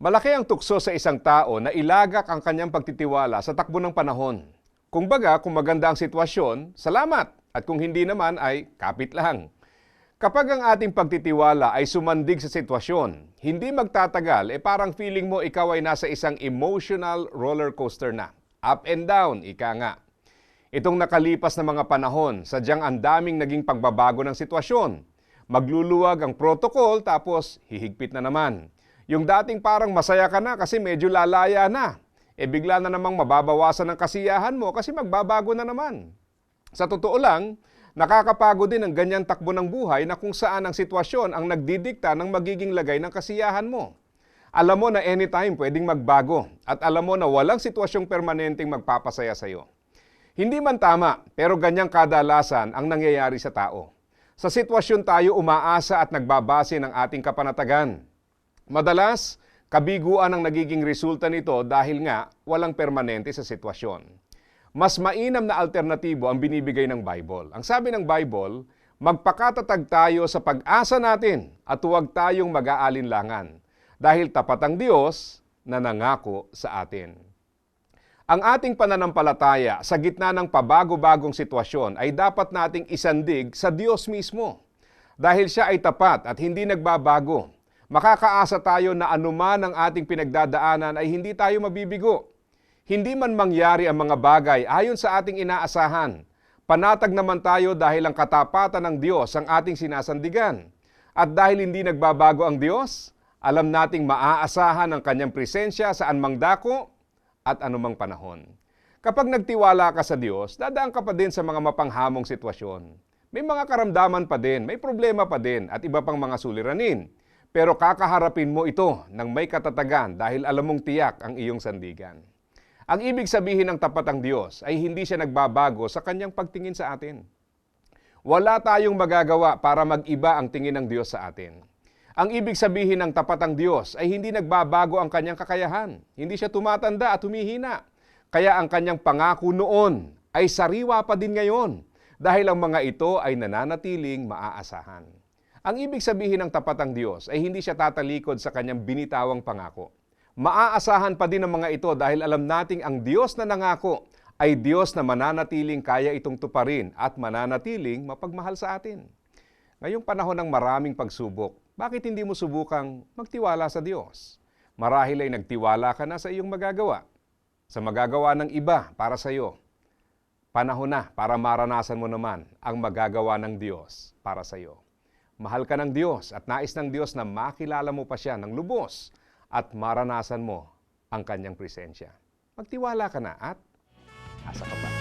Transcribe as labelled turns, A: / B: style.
A: Malaki ang tukso sa isang tao na ilagak ang kanyang pagtitiwala sa takbo ng panahon. Kung baga, kung maganda ang sitwasyon, salamat. At kung hindi naman ay kapit lang. Kapag ang ating pagtitiwala ay sumandig sa sitwasyon, hindi magtatagal, eh parang feeling mo ikaw ay nasa isang emotional roller coaster na. Up and down, ika nga. Itong nakalipas na mga panahon, sadyang ang daming naging pagbabago ng sitwasyon. Magluluwag ang protocol tapos hihigpit na naman. Yung dating parang masaya ka na kasi medyo lalaya na. E bigla na namang mababawasan ang kasiyahan mo kasi magbabago na naman. Sa totoo lang, nakakapagod din ang ganyang takbo ng buhay na kung saan ang sitwasyon ang nagdidikta ng magiging lagay ng kasiyahan mo. Alam mo na anytime pwedeng magbago at alam mo na walang sitwasyong permanenteng magpapasaya sa'yo. Hindi man tama, pero ganyang kadalasan ang nangyayari sa tao. Sa sitwasyon tayo umaasa at nagbabase ng ating kapanatagan. Madalas, kabiguan ang nagiging resulta nito dahil nga walang permanente sa sitwasyon. Mas mainam na alternatibo ang binibigay ng Bible. Ang sabi ng Bible, magpakatatag tayo sa pag-asa natin at huwag tayong mag-aalinlangan dahil tapat ang Diyos na nangako sa atin. Ang ating pananampalataya sa gitna ng pabago-bagong sitwasyon ay dapat nating isandig sa Diyos mismo. Dahil siya ay tapat at hindi nagbabago, makakaasa tayo na anuman ang ating pinagdadaanan ay hindi tayo mabibigo. Hindi man mangyari ang mga bagay ayon sa ating inaasahan, panatag naman tayo dahil ang katapatan ng Diyos ang ating sinasandigan. At dahil hindi nagbabago ang Diyos, alam nating maaasahan ang kanyang presensya sa anumang dako at anumang panahon. Kapag nagtiwala ka sa Diyos, dadaan ka pa din sa mga mapanghamong sitwasyon. May mga karamdaman pa din, may problema pa din at iba pang mga suliranin. Pero kakaharapin mo ito ng may katatagan dahil alam mong tiyak ang iyong sandigan. Ang ibig sabihin ng tapat ang Diyos ay hindi siya nagbabago sa kanyang pagtingin sa atin. Wala tayong magagawa para mag-iba ang tingin ng Diyos sa atin. Ang ibig sabihin ng tapat ang Diyos ay hindi nagbabago ang kanyang kakayahan. Hindi siya tumatanda at humihina. Kaya ang kanyang pangako noon ay sariwa pa din ngayon dahil ang mga ito ay nananatiling maaasahan. Ang ibig sabihin ng tapat ang Diyos ay hindi siya tatalikod sa kanyang binitawang pangako. Maaasahan pa din ang mga ito dahil alam nating ang Diyos na nangako ay Diyos na mananatiling kaya itong tuparin at mananatiling mapagmahal sa atin. Ngayong panahon ng maraming pagsubok, bakit hindi mo subukang magtiwala sa Diyos? Marahil ay nagtiwala ka na sa iyong magagawa, sa magagawa ng iba para sa iyo. Panahon na para maranasan mo naman ang magagawa ng Diyos para sa iyo. Mahal ka ng Diyos at nais ng Diyos na makilala mo pa siya ng lubos at maranasan mo ang kanyang presensya. Magtiwala ka na at asa ka pa.